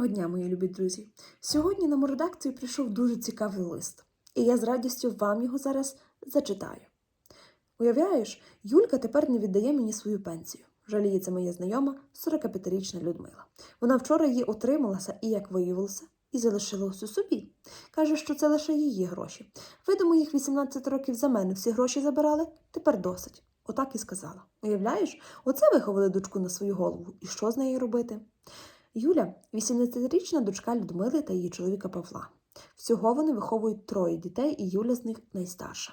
Доброго дня, мої любі друзі! Сьогодні на редакцію прийшов дуже цікавий лист, і я з радістю вам його зараз зачитаю. Уявляєш, Юлька тепер не віддає мені свою пенсію. Жаліється моя знайома 45-річна Людмила. Вона вчора її отрималася і, як виявилося, і залишила усю собі. Каже, що це лише її гроші. Ви до моїх 18 років за мене всі гроші забирали, тепер досить. Отак і сказала. Уявляєш, оце виховали дочку на свою голову. І що з нею робити? Юля 18-річна дочка Людмили та її чоловіка Павла. Всього вони виховують троє дітей, і Юля з них найстарша.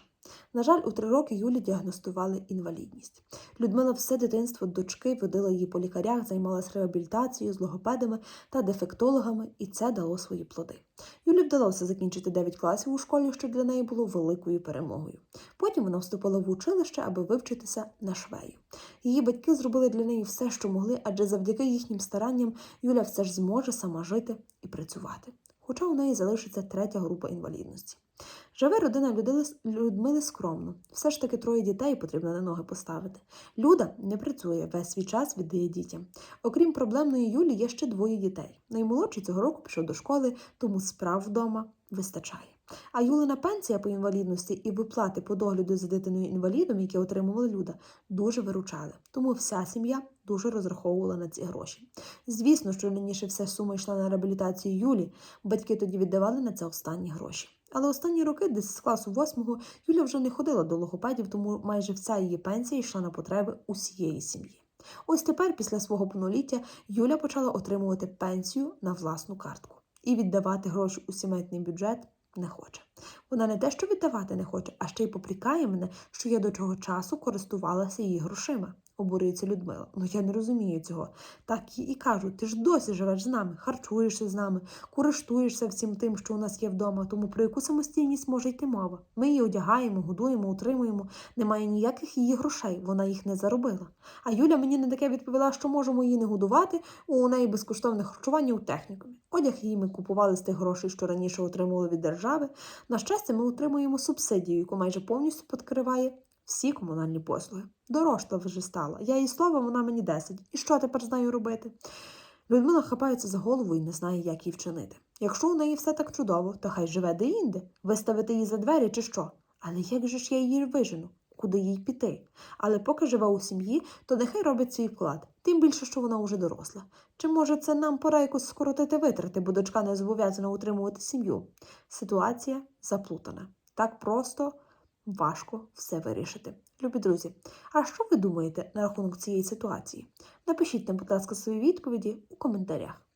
На жаль, у три роки Юлі діагностували інвалідність. Людмила все дитинство дочки водила її по лікарях, займалася реабілітацією з логопедами та дефектологами, і це дало свої плоди. Юлі вдалося закінчити 9 класів у школі, що для неї було великою перемогою. Потім вона вступила в училище, аби вивчитися на швею. Її батьки зробили для неї все, що могли, адже завдяки їхнім старанням Юля все ж зможе сама жити і працювати. Хоча у неї залишиться третя група інвалідності. Живе родина Людмили скромно. Все ж таки троє дітей потрібно на ноги поставити. Люда не працює, весь свій час віддає дітям. Окрім проблемної Юлі, є ще двоє дітей. Наймолодший цього року пішов до школи, тому справ вдома вистачає. А Юлина пенсія по інвалідності і виплати по догляду за дитиною інвалідом, які отримувала Люда, дуже виручали. Тому вся сім'я дуже розраховувала на ці гроші. Звісно, що раніше вся сума йшла на реабілітацію Юлі, батьки тоді віддавали на це останні гроші. Але останні роки, десь з класу восьмого, Юля вже не ходила до логопедів, тому майже вся її пенсія йшла на потреби усієї сім'ї. Ось тепер, після свого повноліття, Юля почала отримувати пенсію на власну картку і віддавати гроші у сімейний бюджет не хоче. Вона не те, що віддавати не хоче, а ще й попрікає мене, що я до цього часу користувалася її грошима. Обурюється Людмила. Ну я не розумію цього. Так їй і кажу, ти ж досі живеш з нами, харчуєшся з нами, користуєшся всім тим, що у нас є вдома, тому про яку самостійність може йти мова. Ми її одягаємо, годуємо, утримуємо. Немає ніяких її грошей, вона їх не заробила. А Юля мені не таке відповіла, що можемо її не годувати, у неї безкоштовне харчування у технікумі. Одяг її ми купували з тих грошей, що раніше отримували від держави. На щастя, ми отримуємо субсидію, яку майже повністю підкриває всі комунальні послуги. Дорожта вже стала. Я їй слово, вона мені десять. І що тепер з нею робити? Людмила хапається за голову і не знає, як їй вчинити. Якщо у неї все так чудово, то хай живе де-інде, виставити її за двері чи що. Але як же ж я її вижену? Куди їй піти? Але поки живе у сім'ї, то нехай робить свій вклад, тим більше, що вона уже доросла. Чи може це нам пора якось скоротити витрати, бо дочка не зобов'язана утримувати сім'ю? Ситуація заплутана. Так просто важко все вирішити. Любі друзі, а що ви думаєте на рахунок цієї ситуації? Напишіть нам, будь ласка, свої відповіді у коментарях.